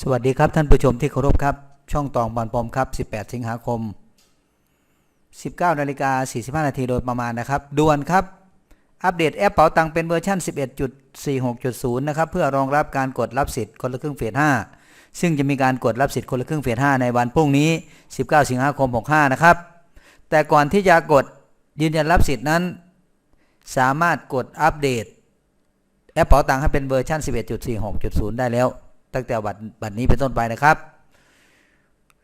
สวัสดีครับท่านผู้ชมที่เคารพครับ ช่องตองบอลปมครับ 18 สิงหาคม 19นาฬิกา45 นาทีโดยประมาณนะครับด่วนครับ อัปเดตแอปเป๋าตังเป็นเวอร์ชัน11.46.0 นะครับ เพื่อรองรับการกดรับสิทธิ์คนละครึ่งเฟส5ซึ่งจะมีการกดรับสิทธิ์คนละครึ่งเฟส5ในวันพรุ่งนี้ 19 สิงหาคม 65 นะครับ แต่ก่อนที่จะกดยืนยันรับสิทธิ์นั้น สามารถกดอัปเดตแอปเป๋าตังให้เป็นเวอร์ชัน11.46.0 ได้แล้ว ตั้งแต่บัดบัดนี้เป็นต้นไปนะครับ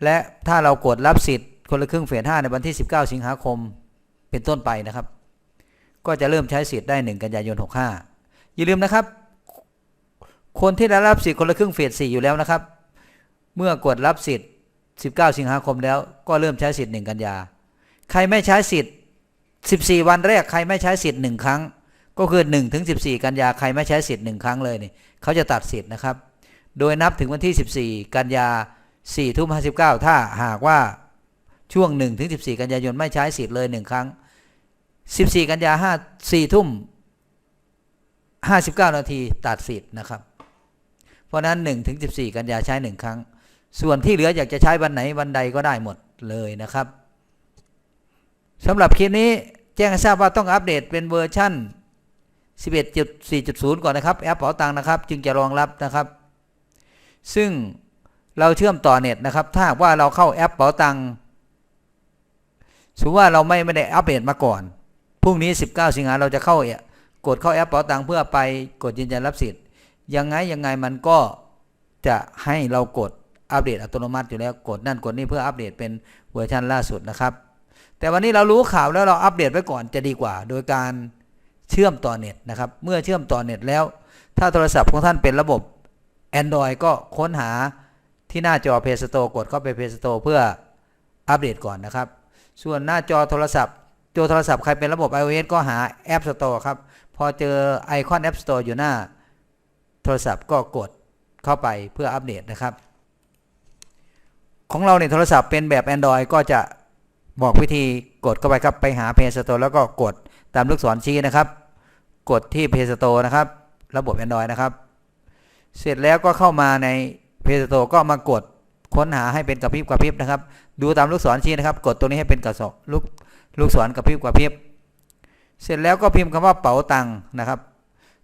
และถ้าเรากดรับสิทธิ์คนละครึ่งเฟส5ในวันที่ 19 สิงหาคมเป็นต้นไปนะครับ ก็จะเริ่มใช้สิทธิ์ได้ 1 กันยายน 65 อย่าลืมนะครับ คนที่ได้รับสิทธิ์คนละครึ่งเฟส4อยู่แล้วนะครับ เมื่อกดรับสิทธิ์ 19 สิงหาคมแล้วก็เริ่มใช้สิทธิ์ 1 กันยา ใครไม่ใช้สิทธิ์ 14 วันแรกใครไม่ใช้สิทธิ์ 1 ครั้ง ก็คือ1ถึง14 กันยาใครไม่ใช้สิทธิ์ 1 ครั้งเลยนี่เขาจะตัดสิทธิ์นะครับ โดยนับถึงวันที่ 14 กันยา4ทุ่ม59 ถ้าหากว่าช่วง 1 ถึง 14 กันยายนไม่ใช้สิทธิ์เลย 1 ครั้ง 14 กันยา5 4ทุ่ม59 นาทีตัดสิทธิ์นะครับ เพราะนั้น 1 ถึง 14 กันยาใช้ 1 ครั้ง ส่วนที่เหลืออยากจะใช้วันไหนวันใดก็ได้หมดเลยนะครับสำหรับคลิปนี้แจ้งให้ทราบว่าต้องอัปเดตเป็นเวอร์ชั่น 11.4.0 ก่อนนะครับ แอปเป๋าตังนะครับ จึงจะรองรับนะครับ ซึ่งเราเชื่อมต่อเน็ตนะครับ ถ้าหากว่าเราเข้าแอปเป๋าตังค์สมมติว่าเราไม่ไม่ได้อัปเดตมาก่อนพรุ่งนี้ 19 สิงหาเราจะเข้ากดเข้าแอปเป๋าตังเพื่อไปกดยืนยันรับสิทธิ์ยังไงยังไงมันก็จะให้เรากดอัปเดตอัตโนมัติอยู่แล้วกดนั่นกดนี่เพื่ออัปเดตเป็นเวอร์ชันล่าสุดนะครับ แต่วันนี้เรารู้ข่าวแล้วเราอัปเดตไว้ก่อนจะดีกว่า โดยการเชื่อมต่อเน็ตนะครับ เมื่อเชื่อมต่อเน็ตแล้ว ถ้าโทรศัพท์ของท่านเป็นระบบ Android ก็ค้นหาที่หน้าจอ Play Store กดเข้าไป Play Store เพื่ออัปเดตก่อนนะครับ ส่วนหน้าจอโทรศัพท์ตัวโทรศัพท์ใครเป็นระบบ iOS ก็หา App Store ครับ พอเจอไอคอน App Store อยู่หน้า โทรศัพท์ก็กดเข้าไปเพื่ออัปเดตนะครับ ของเราเนี่ยโทรศัพท์เป็นแบบ Android ก็จะบอกวิธีกดเข้าไปครับ ไปหา Play Store แล้วก็กดตามลูกศรชี้นะครับ กดที่ Play Store นะครับ ระบบ Android นะครับ เสร็จแล้วก็เข้ามาใน Play Store ก็มากดค้นหาให้เป็นกระพริบกระพริบนะครับ ดูตามลูกศรชี้นะครับ กดตัวนี้ให้เป็นกระสอบลูกลูกศรกระพริบกระพริบ เสร็จแล้วก็พิมพ์คำว่าเป๋าตังค์นะครับ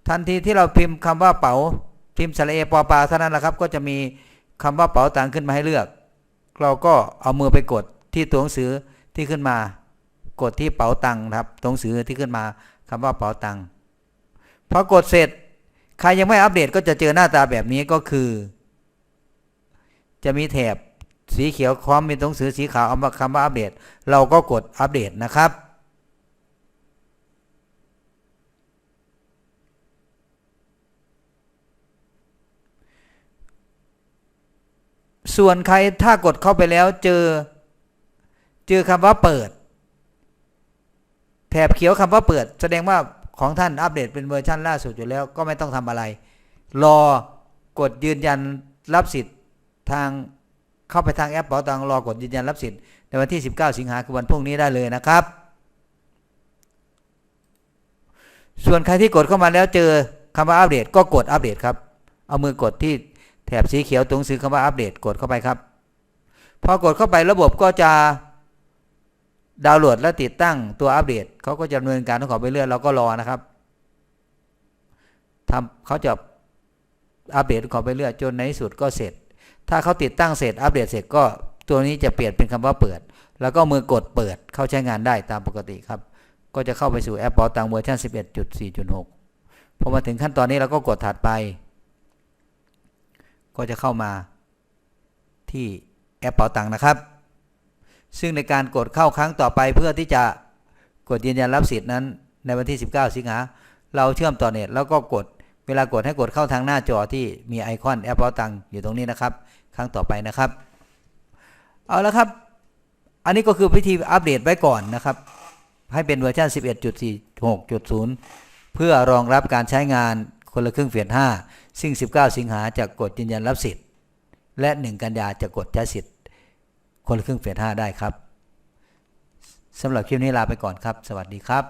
ทันทีที่เราพิมพ์คำว่าเป๋าพิมพ์สระเอปอปลาเท่านั้นแหละครับ ก็จะมีคำว่าเป๋าตังค์ขึ้นมาให้เลือก เราก็เอามือไปกดที่ตัวหนังสือที่ขึ้นมา กดที่เป๋าตังค์นะครับตัวหนังสือที่ขึ้นมาคำว่าเป๋าตังค์พอกดเสร็จ ใครยังไม่อัปเดตก็จะเจอหน้าตาแบบนี้ก็คือ จะมีแถบสีเขียวพร้อมมีตัวหนังสือสีขาวเอามาคำว่าอัปเดต เราก็กดอัปเดตนะครับ ส่วนใครถ้ากดเข้าไปแล้วเจอ เจอคำว่าเปิด แถบเขียวคำว่าเปิด แสดงว่า ของท่านอัปเดตเป็นเวอร์ชันล่าสุดอยู่แล้ว ก็ไม่ต้องทำอะไร รอกดยืนยันรับสิทธิ์ทางเข้าไปทางแอปเป๋าตังรอกดยืนยันรับสิทธิ์ในวันที่ 19 สิงหาคมวันพรุ่งนี้ได้เลยนะครับ ส่วนใครที่กดเข้ามาแล้วเจอคำว่าอัปเดตก็กดอัปเดตครับ เอามือกดที่แถบสีเขียวตรงซื้อคำว่าอัปเดตกดเข้าไปครับ พอกดเข้าไประบบก็จะ ดาวน์โหลดและติดตั้งตัวอัปเดตเขาก็จะดำเนินการของเขาไปเรื่อยเราก็รอนะครับทำเขาจะอัปเดตของเขาไปเรื่อยจนในที่สุดก็เสร็จ ถ้าเขาติดตั้งเสร็จอัปเดตเสร็จก็ตัวนี้จะเปลี่ยนเป็นคำว่าเปิด แล้วก็มือกดเปิดเข้าใช้งานได้ตามปกติครับ ก็จะเข้าไปสู่แอปเป๋าตังเวอร์ชัน11.4.6พอมาถึงขั้นตอนนี้เราก็กดถัดไป ก็จะเข้ามาที่แอปเป๋าตังนะครับ ซึ่งในการกดเข้าครั้งต่อไปเพื่อที่จะกดยืนยันรับสิทธิ์นั้น ในวันที่ 19 สิงหาเราเชื่อมต่อเน็ตแล้วก็กดเวลากดให้กดเข้าทางหน้าจอที่มีไอคอนแอปเป๋าตังอยู่ตรงนี้นะครับ ครั้งต่อไปนะครับ เอาละครับ อันนี้ก็คือวิธีอัปเดตไว้ก่อนนะครับ ให้เป็นเวอร์ชัน11.46.0 เพื่อรองรับการใช้งานคนละครึ่งเฟส5ซึ่ง 19 สิงหาจะกดยืนยันรับสิทธิ์ และ 1 กันยาจะกดใช้สิทธิ์ คนละครึ่งเฟส5ได้ครับสำหรับคลิปนี้ลาไปก่อนครับ สวัสดีครับ